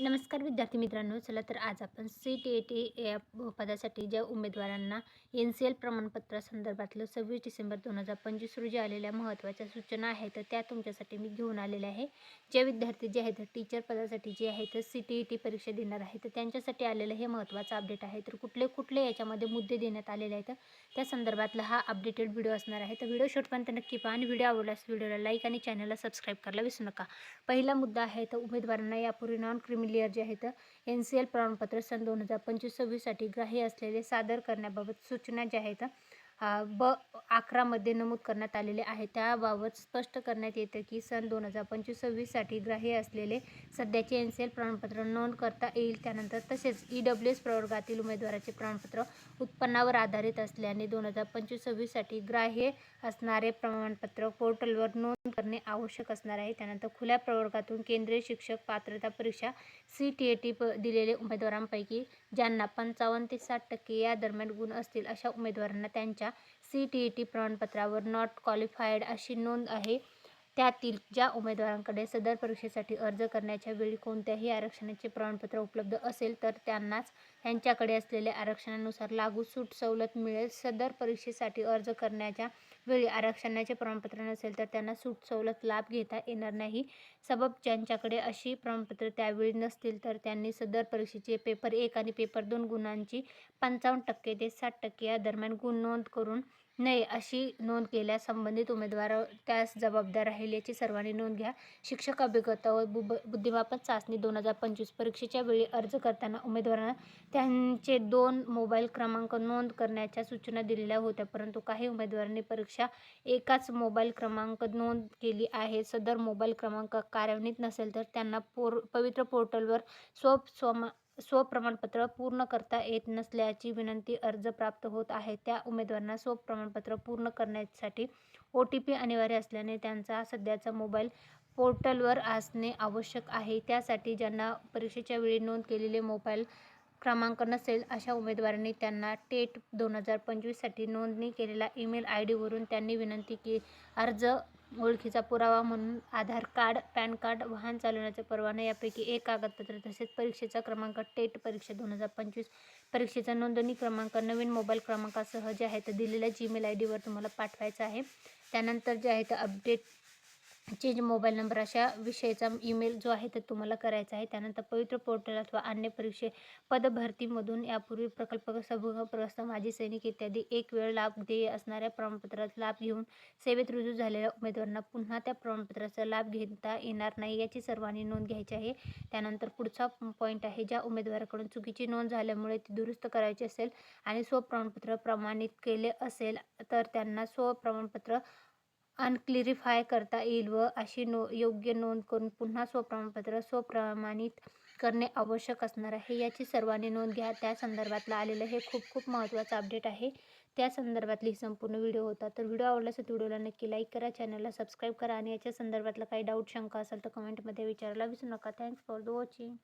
नमस्कार विद्यार्थी मित्रांनो चला तर आज आपण सी टी ए टी या पदासाठी ज्या उमेदवारांना एन सी एल प्रमाणपत्र संदर्भातलं सव्वीस डिसेंबर दोन हजार पंचवीस रोजी आलेल्या महत्त्वाच्या सूचना आहेत तर त्या तुमच्यासाठी मी घेऊन आलेल्या आहे. जे विद्यार्थी जे आहेत टीचर पदासाठी जे आहेत सी टी ई टी परीक्षा देणार आहेत तर त्यांच्यासाठी आलेलं हे महत्त्वाचं अपडेट आहे. तर कुठले कुठले याच्यामध्ये मुद्दे देण्यात आलेले आहेत त्या संदर्भातला हा अपडेटेड व्हिडिओ असणार आहे. तर व्हिडिओ शेवटपर्यंत नक्की पहा आणि व्हिडिओ आवडल्यास व्हिडिओला लाईक आणि चॅनलला सबस्क्राईब करायला विसरू नका. पहिला मुद्दा आहे तर उमेदवारांना यापूर्वी नॉन क्रिमिलियर जे आहेत एन सी एल प्रमाणपत्र सन दोन हजार पंचवीस सव्वीससाठी ग्राह्य असलेले सादर करण्याबाबत सूचना ज्या आहेत ब अकरामध्ये नमूद करण्यात आलेले आहे. त्याबाबत स्पष्ट करण्यात येतं की सन दोन हजार पंचवीस सव्वीससाठी ग्राह्य असलेले सध्याचे एन सी एल प्रमाणपत्र नोंद करता येईल. त्यानंतर तसेच ई डब्ल्यू एस प्रवर्गातील उमेदवाराचे प्रमाणपत्र उत्पन्नावर आधारित असल्याने दोन हजार पंचवीस सव्वीससाठी ग्राह्य असणारे प्रमाणपत्र पोर्टलवर नोंद करणे आवश्यक असणार आहे. त्यानंतर खुल्या प्रवर्गातून केंद्रीय शिक्षक पात्रता परीक्षा सी टी ए टी प दिलेले उमेदवारांपैकी ज्यांना पंचावन्न ते साठ टक्के या दरम्यान गुण असतील अशा उमेदवारांना त्यांच्या सी टी ई टी प्रमाणपत्रावर नॉट क्वालिफाईड अशी नोंद आहे. त्यातील ज्या उमेदवारांकडे सदर परीक्षेसाठी अर्ज करण्याच्या वेळी कोणत्याही आरक्षणाचे प्रमाणपत्र उपलब्ध असेल तर त्यांनाच त्यांच्याकडे असलेल्या आरक्षणानुसार लागू सूट सवलत मिळेल. सदर परीक्षेसाठी अर्ज करण्याच्या वेळी आरक्षणाचे प्रमाणपत्र नसेल तर त्यांना सूट सवलत लाभ घेता येणार नाही. सबब ज्यांच्याकडे अशी प्रमाणपत्र त्यावेळी नसतील तर त्यांनी सदर परीक्षेचे पेपर एक आणि पेपर दोन गुणांची पंचावन्न टक्के ते साठ टक्के या दरम्यान गुण नोंद करून नये अशी नोंद केल्यास संबंधित उमेदवार त्यास जबाबदार राहील याची सर्वांनी नोंद घ्या. शिक्षक अभिगता व बुब बुद्धिमापन चाचणी दोन हजार पंचवीस परीक्षेच्या वेळी अर्ज करताना उमेदवारांना त्यांचे दोन मोबाईल क्रमांक नोंद करण्याच्या सूचना दिलेल्या होत्या परंतु काही उमेदवारांनी परीक्षा एकाच मोबाईल क्रमांक नोंद केली आहे. सदर मोबाईल क्रमांक कार्यान्वित नसेल तर त्यांना पोर पवित्र पोर्टलवर स्वप स्वमा स्वप्रमाणपत्र पूर्ण करता येत नसल्याची विनंती अर्ज प्राप्त होत आहे. त्या उमेदवारांना स्वप्रमाणपत्र पूर्ण करण्यासाठी ओ टी पी अनिवार्य असल्याने त्यांचा सध्याचा मोबाईल पोर्टलवर असणे आवश्यक आहे. त्यासाठी ज्यांना परीक्षेच्या वेळी नोंद केलेले मोबाईल क्रमांक नसेल अशा उमेदवारांनी त्यांना टेट दोन हजार पंचवीससाठी नोंदणी केलेला ईमेल आय डीवरून त्यांनी विनंती के अर्ज ओळखीचा पुरावा म्हणून आधार कार्ड पॅन कार्ड वाहन चालवण्याचा परवाना यापैकी एक कागदपत्र तसेच परीक्षेचा क्रमांक टेट परीक्षा दोन हजार पंचवीस परीक्षेचा नोंदणी क्रमांक नवीन मोबाईल क्रमांकासह जे आहे तर दिलेल्या जीमेल आय डीवर तुम्हाला पाठवायचं आहे. त्यानंतर जे आहे ते अपडेट चेंज मोबाईल नंबर अशा विषयाचा ईमेल जो आहे तो तुम्हाला करायचा आहे त्यानंतर पवित्र पोर्टल अथवा अन्य परीक्षे पदभरतीमधून यापूर्वी प्रकल्प सभुग्रस्त माजी सैनिक इत्यादी एक वेळ लाभ देय असणाऱ्या प्रमाणपत्राचा लाभ घेऊन सेवेत रुजू झालेल्या उमेदवारांना पुन्हा त्या प्रमाणपत्राचा लाभ घेता येणार नाही याची सर्वांनी नोंद घ्यायची आहे. त्यानंतर पुढचा पॉईंट आहे ज्या उमेदवाराकडून चुकीची नोंद झाल्यामुळे ती दुरुस्त करायची असेल आणि स्वप्रमाणपत्र प्रमाणित केले असेल तर त्यांना स्वप्रमाणपत्र अनक्लिरिफाय करता येईल व अशी नो योग्य नोंद करून पुन्हा स्वप्रमाणपत्र स्वप्रमाणित करणे आवश्यक असणार आहे. याची सर्वांनी नोंद घ्या. त्या संदर्भातलं आलेलं हे खूप खूप महत्त्वाचं अपडेट आहे. त्या संदर्भातली संपूर्ण व्हिडिओ होता. तर व्हिडिओ आवडला असेल व्हिडिओला नक्की लाईक करा. चॅनलला सबस्क्राईब करा. आणि याच्या संदर्भातला काही डाऊट शंका असेल तर कमेंटमध्ये विचारायला विसरू नका. Thanks for the watching